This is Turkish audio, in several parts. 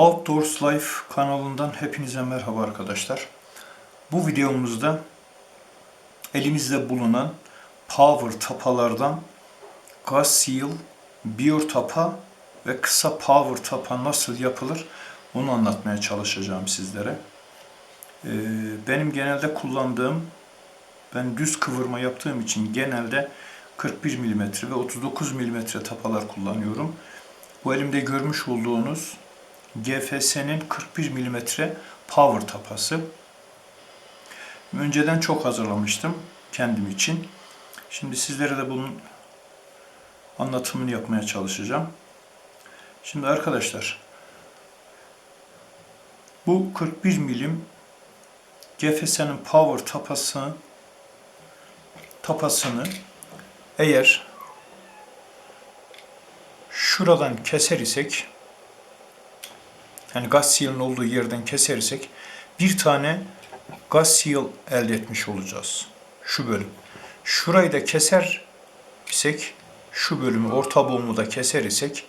Outdoors Life kanalından hepinize merhaba arkadaşlar. Bu videomuzda elimizde bulunan power tapalardan gaz seal, biyor tapa ve kısa power tapa nasıl yapılır onu anlatmaya çalışacağım sizlere. Ee, benim genelde kullandığım, ben düz kıvırma yaptığım için genelde 41 mm ve 39 mm tapalar kullanıyorum. Bu elimde görmüş olduğunuz GFS'nin 41 mm power tapası. Önceden çok hazırlamıştım kendim için. Şimdi sizlere de bunun anlatımını yapmaya çalışacağım. Şimdi arkadaşlar bu 41 milim GFS'nin power tapası tapasını eğer şuradan keser isek yani gaz seal'ın olduğu yerden kesersek bir tane gaz seal elde etmiş olacağız. Şu bölüm. Şurayı da keser isek şu bölümü orta boğumu da keser isek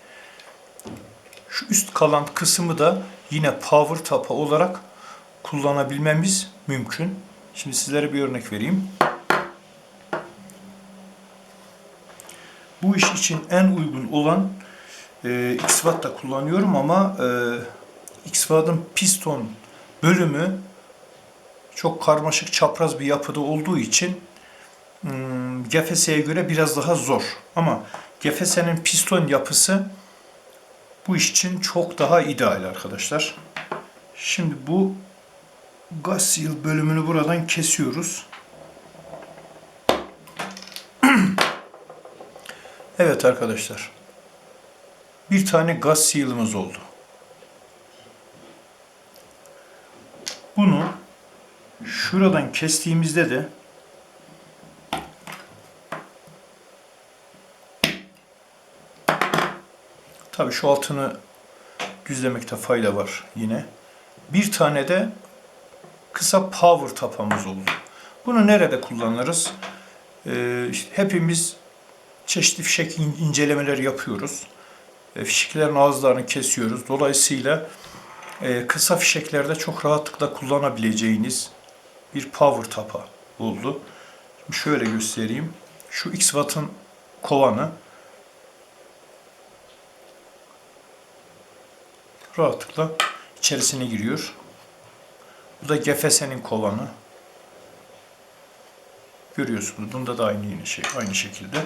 şu üst kalan kısmı da yine power tapa olarak kullanabilmemiz mümkün. Şimdi sizlere bir örnek vereyim. Bu iş için en uygun olan e, X-Watt da kullanıyorum ama e, X-Watt'ın piston bölümü çok karmaşık çapraz bir yapıda olduğu için hmm, GFS'ye göre biraz daha zor. Ama GFS'nin piston yapısı bu iş için çok daha ideal arkadaşlar. Şimdi bu gaz seal bölümünü buradan kesiyoruz. evet arkadaşlar. Bir tane gaz seal'ımız oldu. Bunu şuradan kestiğimizde de tabii şu altını düzlemekte fayda var yine. Bir tane de kısa power tapamız oldu. Bunu nerede kullanırız? Ee, işte hepimiz çeşitli fişek incelemeler yapıyoruz. E, fişeklerin ağızlarını kesiyoruz. Dolayısıyla e, kısa fişeklerde çok rahatlıkla kullanabileceğiniz bir power tapa oldu. Şimdi şöyle göstereyim. Şu X Watt'ın kovanı rahatlıkla içerisine giriyor. Bu da GFS'nin kovanı. Görüyorsunuz. Bunda da aynı yine şey aynı şekilde.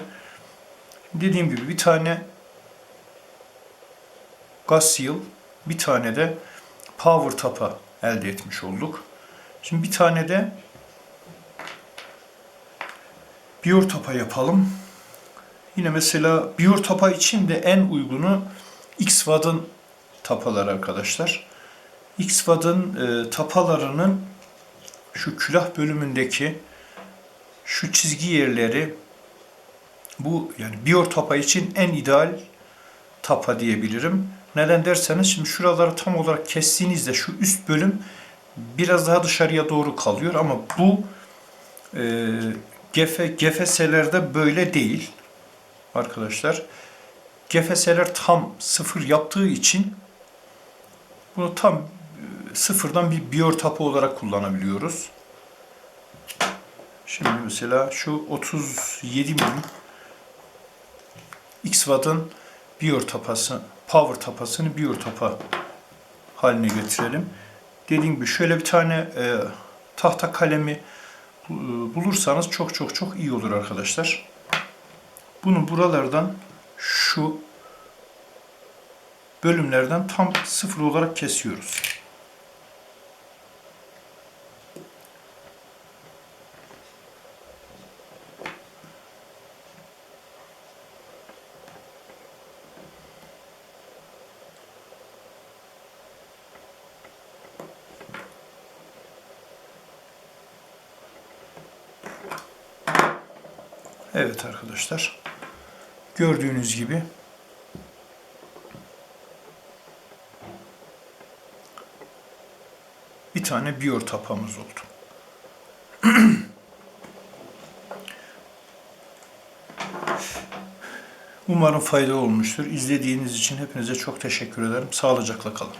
Dediğim gibi bir tane gaz seal, bir tane de power tapa elde etmiş olduk. Şimdi bir tane de biyor tapa yapalım. Yine mesela biyor tapa için de en uygunu X-Watt'ın tapalar arkadaşlar. X-Watt'ın e, tapalarının şu külah bölümündeki şu çizgi yerleri bu yani biyor tapa için en ideal tapa diyebilirim. Neden derseniz şimdi şuraları tam olarak kestiğinizde şu üst bölüm biraz daha dışarıya doğru kalıyor ama bu e, gefe, gefeselerde böyle değil arkadaşlar. Gefeseler tam sıfır yaptığı için bunu tam e, sıfırdan bir biyor tapı olarak kullanabiliyoruz. Şimdi mesela şu 37 milim X-Watt'ın biyor tapası, power tapasını biyor tapa haline getirelim. Dediğim gibi şöyle bir tane e, tahta kalemi e, bulursanız çok çok çok iyi olur arkadaşlar. Bunu buralardan şu bölümlerden tam sıfır olarak kesiyoruz. Evet arkadaşlar. Gördüğünüz gibi bir tane biyor tapamız oldu. Umarım faydalı olmuştur. İzlediğiniz için hepinize çok teşekkür ederim. Sağlıcakla kalın.